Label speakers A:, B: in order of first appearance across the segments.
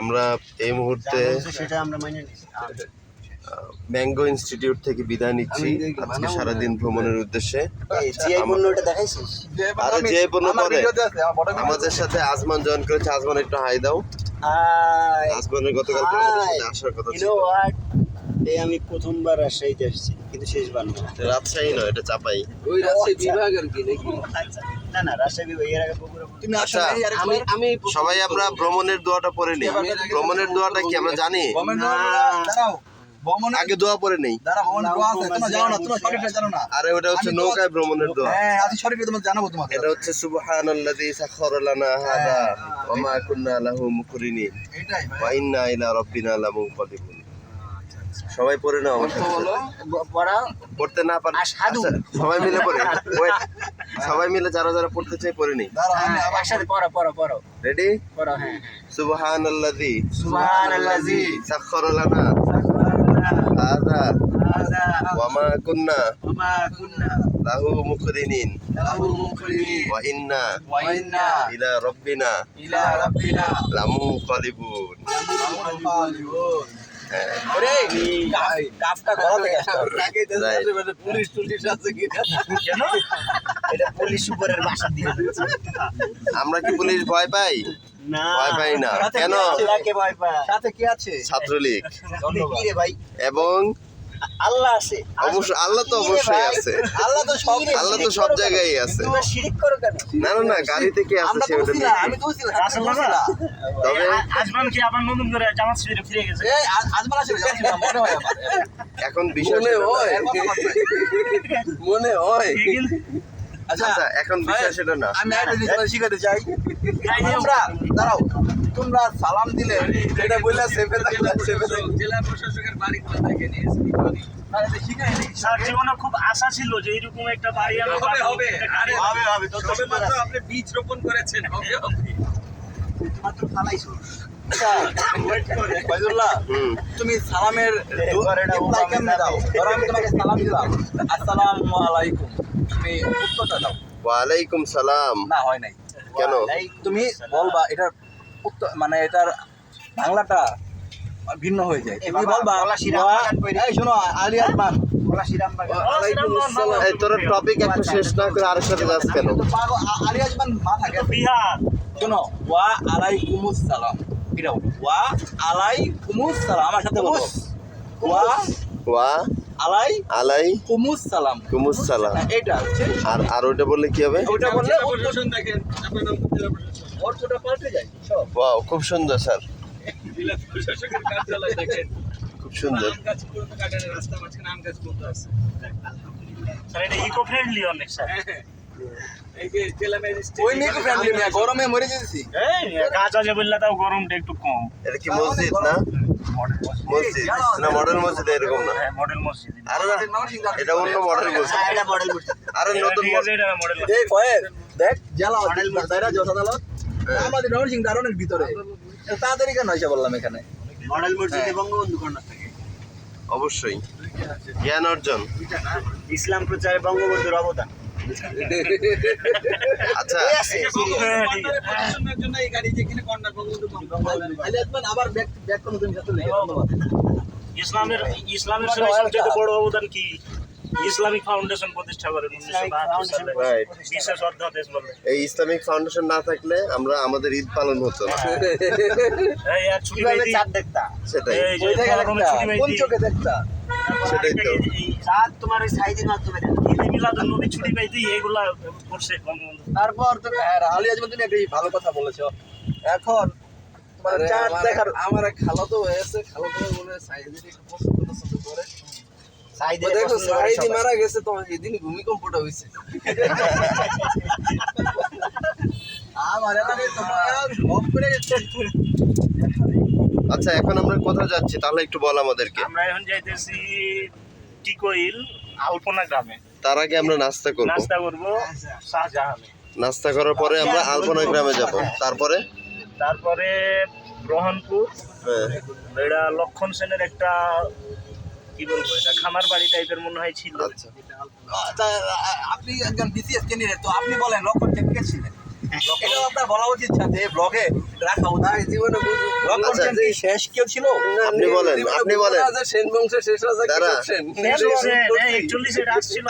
A: আমরা এই মুহূর্তে ম্যাঙ্গো ইনস্টিটিউট থেকে বিদায় নিচ্ছি আজকে সারাদিন ভ্রমণের উদ্দেশ্যে।
B: দেখাইছিস?
A: আরে যে পণ্য করে আমাদের সাথে আজমান জয়েন করেছে। আজমান একটু হাই দাও। আজমানের গতকাল আসার কথা ছিল।
B: এই আমি প্রথমবার রাজশাহীতে আসছি কিন্তু শেষবার না।
A: রাজশাহী নয় এটা চাপাই।
C: ওই রাজশাহী বিভাগ আর কি নাকি?
B: আচ্ছা, না না রাজশাহী বিভাগ এর আগে বগুড়া
C: তুমি আসো
A: আচ্ছা,
B: আমি আমি
A: সবাই আমরা ভ্রমণের দোয়াটা পড়ে নিই। ভ্রমণের দোয়াটা কি আমরা জানি?
C: দাঁড়াও
A: আগে দোয়া পড়ে নেই। আরে ওটা হচ্ছে নৌকায় ভ্রমণের দোয়া।
C: হ্যাঁ জানাব তোমাকে।
A: এটা হচ্ছে সুবহানাল্লাযী সাখারা লানা ওয়া মা কুন্না লাহু মুকরিনিন।
C: এটাই ভাই।
A: ওয়া ইন্না ইলা রাব্বিনা লামুনকালিবুন সবাই পড়ে নাও আমার সাথে।
B: পড়া
A: পড়তে না পারে
B: আশহাদু।
A: সবাই মিলে পড়ে। সবাই মিলে যারা যারা পড়তে চাই পড়ে নি।
C: দাঁড়া আমি
B: হ্যাঁ,
C: আবার
B: একসাথে পড়ো পড়ো পড়ো।
A: রেডি
B: পড়ো হ্যাঁ
A: সুবহানাল্লাযী।
B: সুবহানাল্লাযী।
A: সাখারা লানা হাদা ওয়া মা কুন্না।
C: মা কুন্না।
A: লাহু মুকরিনিন
C: লাহু মুকরিনিন
A: ওয়া ইন্না।
C: ওয়া ইন্না।
A: ইলা রাব্বিনা।
C: ইলা রাব্বিনা।
A: লামুনকালিবুন
C: লামুনকালিবুন পুলিশ টুলিশ আছে
B: কেন? এটা পুলিশ সুপারের বাসা দিয়ে
A: আমরা কি পুলিশ ভয় পাই?
B: না।
A: ভয় পাই না। কেন?
B: আল্লাহকে ভয় পায়।
C: কি আছে?
A: ছাত্রলীগ।
B: ভাই?
A: এবং
B: আল্লাহ আছে।
A: অবশ্য আল্লাহ তো অবশ্যই আছে।
C: আল্লাহ তো সব
A: আল্লাহ তো সব? জায়গায়াই আছে।
B: তোমরা শিরিক করো কেন?
A: না না না গাড়িতে কে আছে
C: আমরা
A: সেটা
C: বুঝছিলাম আমি তো
D: না?
A: তবে
D: আজমান কি আবার নতুন করে জামাত শিবিরে ফিরে গেছে?
C: এই আজমান আসলে মনে হয় আমার।
A: এখন বিষয়
C: মনে
A: সেটা না।
C: হয়। মনে হয়। আচ্ছা
A: আচ্ছা এখন বিষয়
C: ভাই,
A: সেটা না।
C: আমি একটা জিনিস শিখাতে চাই। তোমরা দাঁড়াও। তোমরা সালাম দিলে এটা বললে সেভেন জেলা প্রশাসকের বাড়ি থেকে নিয়েছি
D: স্যার জীবনে খুব আশা ছিল যে এরকম একটা বাড়ি আমি
E: হবে। হবে আরে
B: হবে, হবে, তোর তো
E: সবে মাত্র। আপনি বীজ রোপণ করেছেন। হবে হবে।
B: মাত্র ফালাইছো
C: তুমি সালামের
B: এটা
C: দাও। ধরো আমি তোমাকে সালাম দিলাম। আসসালামু আলাইকুম তুমি উত্তরটা দাও।
A: ওয়ালাইকুম সালাম।
C: না হয় নাই।
A: কেন?
C: তুমি বলবা এটার উত্তর মানে এটার বাংলাটা ভিন্ন হয়ে যায়। তুমি বলবা। এই শোনো আলী আসমান
B: ওরা শ্রীরাম বাগান।
D: ওয়ালাইকুম আসসালাম।
A: এই তোর টপিক একটু শেষ না করে আরেক সাথে যাস কেন
C: তো পাগল আ- আলী আসমান মাথা গেছে।
D: বিহার।
C: শোনো ওয়া আলাইকুমুস সালাম এটা ওয়া আলাইকুমুস সালাম আমার সাথে বলো। ওয়া?
A: ওয়া?
C: আলাই
A: আলাই
C: কুমুস সালাম
A: কুমুস সালাম
C: এটা হচ্ছে
A: আর আর ওইটা বললে কি হবে?
C: ওটা বললে
E: প্রশাসন দেখেন আপনার নাম জেলা প্রশাসন।
C: অর্থটা পাল্টে যায় সব।
A: ওয়াও খুব সুন্দর স্যার।
E: জেলা প্রশাসকের কার্যালয় দেখেন।
A: খুব সুন্দর।
E: গাছ পুরনো কাটানের রাস্তা মাঝখানে আম গাছ বন্ধ আছে।
D: স্যার এটা ইকো ফ্রেন্ডলি অনেক স্যার।
E: এই যে জেলা ম্যাজিস্ট্রেট
C: ওই নিকো ফ্যামিলি নিয়ে গরমে মরে যেতেছি।
D: এই গাছ আছে বললে তাও গরমটা একটু কম।
A: এটা কি মসজিদ না? মসজিদ। না মডেল মসজিদ এরকম না।
D: হ্যাঁ মডেল মসজিদ।
A: আরে না এটা অন্য মডেল মসজিদ।
B: হ্যাঁ, এটা মডেল করছে
A: আরে নতুন
D: ঠিক আছে এটা মডেল
C: এই ফয়ের দেখ জেলা দায়রা জজ আদালত আমাদের নরসিং দারণের ভিতরে। তাড়াতাড়ি কেন এসে বললাম এখানে?
B: মডেল মসজিদে বঙ্গবন্ধু কর্নার থাকে।
A: অবশ্যই। জ্ঞান অর্জন।
B: ইসলাম প্রচারে বঙ্গবন্ধুর অবদান।
A: আচ্ছা।
D: ঠিক আছে।
E: প্রশাসনের জন্য এই গাড়ি যেখানে কর্নার বঙ্গবন্ধু
C: আলী আসমান আবার ব্যাক ব্যাক কোনো তুমি সাথে লেগে
D: ইসলামের ইসলামের সঙ্গে সবচেয়ে বড় অবদান কি? ইসলামিক ফাউন্ডেশন প্রতিষ্ঠা করেন. বিশেষ অধ্যাদেশ বলে
A: এই ইসলামিক ফাউন্ডেশন না থাকলে আমরা আমাদের ঈদ পালন হতো না। সেটাই। তো।
B: তোমার ওই সাইজের মাধ্যমে
C: তারপর তো হ্যাঁ, আলী আসমান একটা ভালো কথা বলেছ। এখন
E: আমার খালা তো হয়েছে খালা তো মনে সাইদি পছন্দ পছন্দ করে।
B: সাইজের
E: দেখো সাইদি মারা গেছে তো এদিন ভূমিকম্পটা হয়েছে।
C: আমার এলাকায় তোমার সব করে গেছে।
A: আচ্ছা এখন আমরা কোথায় যাচ্ছি? তাহলে একটু বল আমাদেরকে।
D: আমরা এখন যাইতেছি টিকোইল আলপনা গ্রামে।
A: তার আগে আমরা নাস্তা করব।
D: নাস্তা করব শাহজাহানে।
A: নাস্তা করার পরে আমরা আলপনা গ্রামে যাব। তারপরে?
D: তারপরে রোহনপুর
A: হ্যাঁ,
D: এটা লক্ষণ সেনের একটা কি বলব এটা খামার বাড়ি টাইপের মনে হয় ছিল।
A: আচ্ছা।
C: তা, আপনি একজন বিসিএস ক্যান্ডিডেট তো আপনি বলেন লক্ষণ কে কে ছিলেন? আপনার বলা উচিত সাথে ব্লগে রাখা উচিত।
E: জীবনে
A: আচ্ছা।
C: শেষ কেউ ছিল?
A: আপনি বলেন, আপনি বলেন।
E: সেন বংশের শেষ রাজা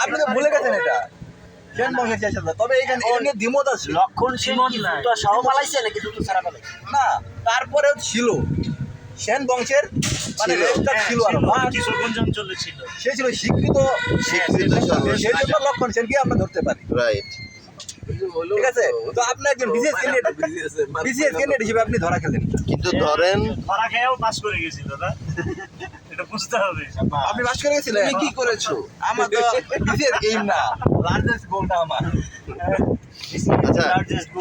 C: আপনি তো ভুলে গেছেন এটা। সেন বংশের শেষ রাজা তবে এখানে দ্বিমত আছে।
B: লক্ষণ সহ পালাইছে নাকি ছাড়া পালাইছে
C: না। তারপরেও ছিল। সেন বংশের মানে
A: ছিল।
C: রেসটা ছিল আরও।
D: কিশোরগঞ্জ অঞ্চলে ছিল।
C: সে ছিল শিক্ষিত।
A: স্বীকৃত সর্বশেষ
C: সেই জন্য লক্ষণ সেনকে আমরা ধরতে পারি।
A: রাইট
C: ঠিক আছে? তো আপনি একজন বিসিএস ক্যান্ডিডেট বিসিএস ক্যান্ডিডেট হিসেবে আপনি ধরা খেলেন।
A: কিন্তু ধরেন
D: ধরা খেয়েও পাস করে গেছিল দাদা। এটা বুঝতে হবে।
C: আপনি পাস করে গেছিলেন?
E: তুমি কি করেছ?
C: আমার তো বিসিএস এইম না। লার্জেস্ট গোলটা আমার।
A: আচ্ছা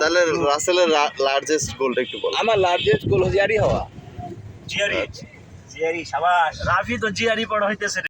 A: তাহলে রাসেলের লার্জেস্ট গোলটা একটু বলো।
C: আমার লার্জেস্ট গোল হজিয়ারি হওয়া
D: জিয়ারি।
B: জিয়ারি সাবাস।
D: রাফি তো জিয়ারি পড়া হইতেছে